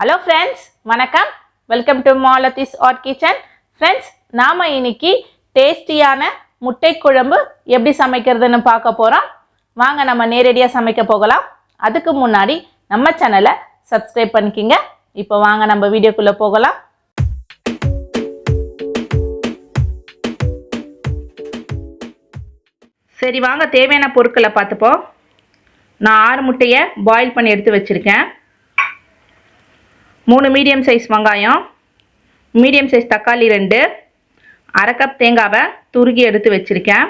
Hello friends வணக்கம். Welcome to Malathi's at kitchen friends நாம் இன்னைக்கு டேஸ்டியான முட்டை குழம்பு எப்படி சமைக்கிறதுன்னு பார்க்க போகிறோம் வாங்க நம்ம நேரடியாக சமைக்க போகலாம். அதுக்கு முன்னாடி நம்ம சேனலை சப்ஸ்கிரைப் பண்ணிக்கிங்க. இப்போ வாங்க நம்ம வீடியோக்குள்ளே போகலாம். சரி வாங்க தேவையான பொருட்களை பார்த்துப்போம். நான் ஆறு முட்டையை பாயில் பண்ணி எடுத்து வச்சுருக்கேன். மூணு மீடியம் சைஸ் வெங்காயம் மீடியம் சைஸ் தக்காளி ரெண்டு அரை கப் தேங்காவை துருகி எடுத்து வச்சுருக்கேன்.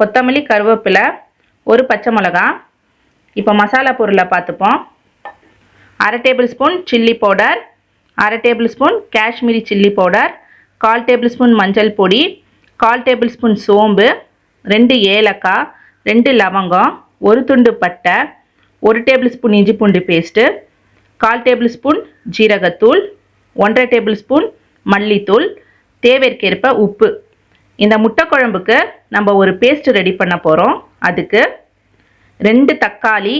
கொத்தமல்லி கருவேப்பிலை ஒரு பச்சை மிளகா. இப்போ மசாலா பொருளை பார்த்துப்போம். அரை டேபிள் ஸ்பூன் சில்லி பவுடர் அரை tablespoon Kashmiri chilli powder கால் டேபிள் ஸ்பூன் மஞ்சள் பொடி கால் டேபிள் ஸ்பூன் சோம்பு ரெண்டு ஏலக்காய் ரெண்டு லவங்கம் ஒரு துண்டு பட்டை ஒரு டேபிள் ஸ்பூன் இஞ்சி பூண்டு பேஸ்ட்டு கால் டேபிள் ஸ்பூன் ஜீரகத்தூள் ஒன்றரை டேபிள் ஸ்பூன் மல்லித்தூள் தேவைக்கேற்ப உப்பு. இந்த முட்டை குழம்புக்கு நம்ம ஒரு பேஸ்ட் ரெடி பண்ண போகிறோம் அதுக்கு ரெண்டு தக்காளி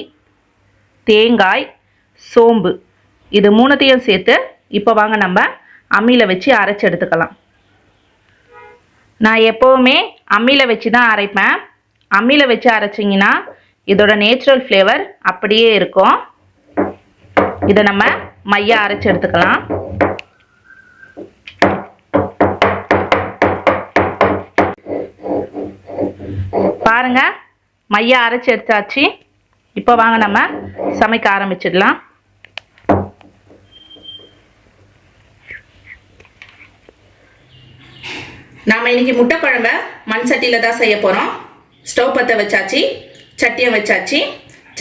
தேங்காய் சோம்பு. இது மூணுத்தையும் சேர்த்து இப்போ வாங்க நம்ம அம்மியில் வச்சு அரைச்சி எடுத்துக்கலாம். நான் எப்போவுமே அம்மியில் வச்சு தான் அரைப்பேன். அம்மியில் வச்சு அரைச்சிங்கன்னா இதோட நேச்சுரல் ஃப்ளேவர் அப்படியே இருக்கும். இதை நம்ம மைய அரைச்சி எடுத்துக்கலாம். பாருங்க மைய அரைச்சி எடுத்தாச்சு. இப்போ வாங்க நம்ம சமைக்க ஆரம்பிச்சிடலாம். நாம் இன்னைக்கு முட்டை குழம்ப மண் சட்டியில் தான் செய்ய போகிறோம் ஸ்டவ் பற்ற வச்சாச்சு சட்டியை வச்சாச்சு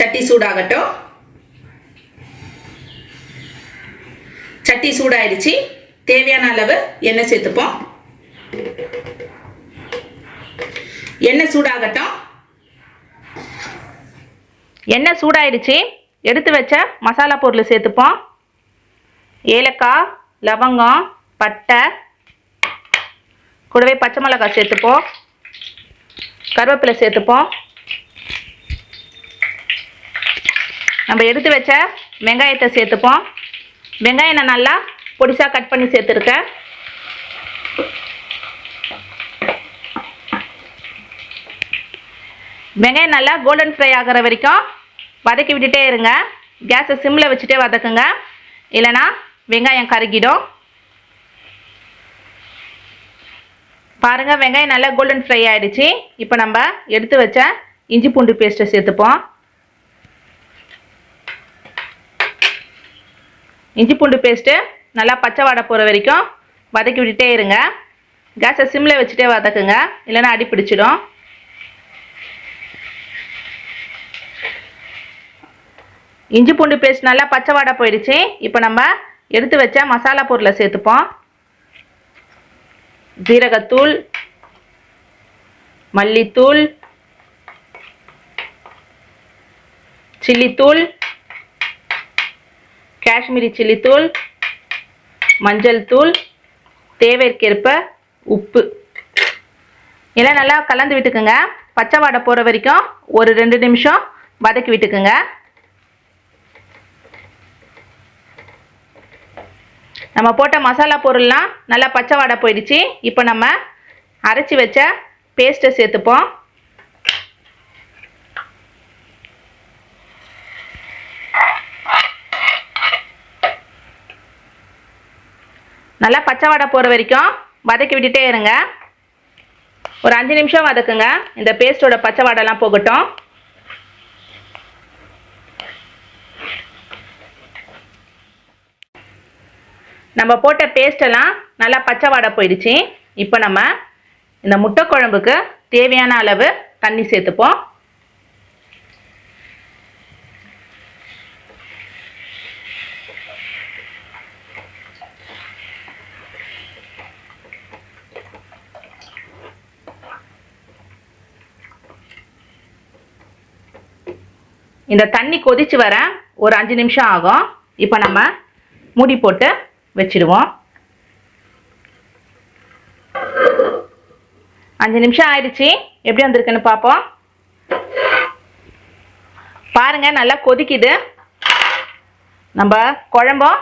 சட்டி சூடாகட்டும். சட்டி சூடாயிடுச்சு. தேவையான அளவு எண்ணெய் சேர்த்துப்போம். எண்ணெய் சூடாகட்டும். எண்ணெய் சூடாயிடுச்சு. எடுத்து வச்ச மசாலா பொருள் சேர்த்துப்போம். ஏலக்காய் லவங்கம் பட்டை கூடவே பச்சை மிளகாய் சேர்த்துப்போம். கருவேப்பிலை சேர்த்துப்போம். நம்ம எடுத்து வச்ச வெங்காயத்தை சேர்த்துப்போம். வெங்காயம் நான் நல்லா பொடிசாக கட் பண்ணி சேர்த்துருக்கேன். வெங்காயம் நல்லா கோல்டன் ஃப்ரை ஆகிற வரைக்கும் வதக்கி விட்டுட்டே இருங்க. கேஸை சிம்மில் வச்சுட்டே வதக்குங்க. இல்லைனா வெங்காயம் கருகிடும். பாருங்கள் வெங்காயம் நல்லா கோல்டன் ஃப்ரை ஆகிடுச்சு இப்போ நம்ம எடுத்து வச்ச இஞ்சி பூண்டு பேஸ்ட்டை சேர்த்துப்போம். இஞ்சி பூண்டு பேஸ்ட்டு நல்லா பச்சை வாடை போகிற வரைக்கும் வதக்கி விட்டுட்டே இருங்க. கேஸை சிம்மில் வச்சுட்டே வதக்குங்க. இல்லைன்னா அடி பிடிச்சிடும். இஞ்சி பூண்டு பேஸ்ட் நல்லா பச்சை வாடை போயிடுச்சு. இப்போ நம்ம எடுத்து வச்ச மசாலா பொருளை சேர்த்துப்போம். ஜீரகத்தூள் மல்லித்தூள் சில்லித்தூள் காஷ்மீரி சில்லித்தூள் மஞ்சள் தூள் தேவைக்கேற்ப உப்பு. எல்லாம் நல்லா கலந்து விட்டுக்குங்க. பச்சை வாடை போகிற வரைக்கும் ஒரு ரெண்டு நிமிஷம் வதக்கி விட்டுக்குங்க. நம்ம போட்ட மசாலா பொருள்லாம் நல்லா பச்சை வாடை போயிடுச்சு. இப்போ நம்ம அரைச்சி வச்ச பேஸ்ட்டை சேர்த்துப்போம். நல்லா பச்சை வாடை போகிற வரைக்கும் வதக்கி விட்டுட்டே இருங்க. ஒரு அஞ்சு நிமிஷம் வதக்குங்க. இந்த பேஸ்ட்டோட பச்சை வாடைலாம் போகட்டும். நம்ம போட்ட பேஸ்டெல்லாம் நல்லா பச்சை வாடை போயிடுச்சு. இப்போ நம்ம இந்த முட்டை குழம்புக்கு தேவையான அளவு தண்ணி சேர்த்துப்போம். இந்த தண்ணி கொதிச்சு வர ஒரு அஞ்சு நிமிஷம் ஆகும். இப்போ நம்ம மூடி போட்டு வச்சிடுவோம். அஞ்சு நிமிஷம் ஆயிடுச்சு. எப்படி வந்திருக்குன்னு பார்ப்போம். பாருங்க நல்லா கொதிக்குது. நம்ம குழம்பும்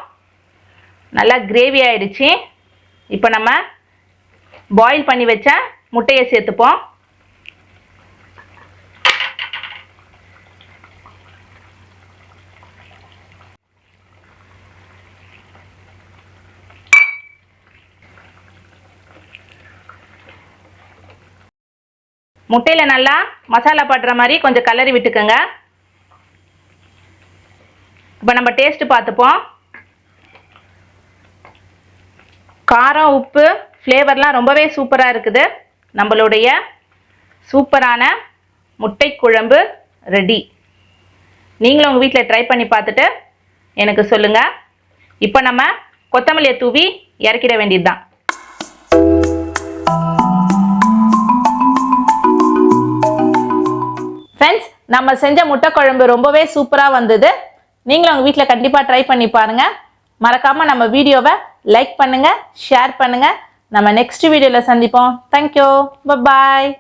நல்லா கிரேவி ஆயிடுச்சு. இப்போ நம்ம பாயில் பண்ணி வச்ச முட்டையை சேர்த்துப்போம். முட்டையில் நல்லா மசாலா படுற மாதிரி கொஞ்சம் கலரி விட்டுக்கோங்க. இப்போ நம்ம டேஸ்ட் பார்த்துப்போம். காரம் உப்பு ஃப்ளேவர்லாம் ரொம்பவே சூப்பராக இருக்குது. நம்மளுடைய சூப்பரான முட்டை குழம்பு ரெடி நீங்களும் உங்கள் வீட்டில் ட்ரை பண்ணி பார்த்துட்டு எனக்கு சொல்லுங்கள் இப்போ நம்ம கொத்தமல்லியை தூவி இறக்கிட வேண்டியது தான் ஃப்ரெண்ட்ஸ் நம்ம செஞ்ச முட்டை குழம்பு ரொம்பவே சூப்பராக வந்தது. நீங்களும் உங்கள் வீட்டில் கண்டிப்பாக ட்ரை பண்ணி பாருங்கள் மறக்காமல் நம்ம வீடியோவை லைக் பண்ணுங்கள் ஷேர் பண்ணுங்கள் நம்ம நெக்ஸ்ட் வீடியோவில் சந்திப்போம். Thank you bye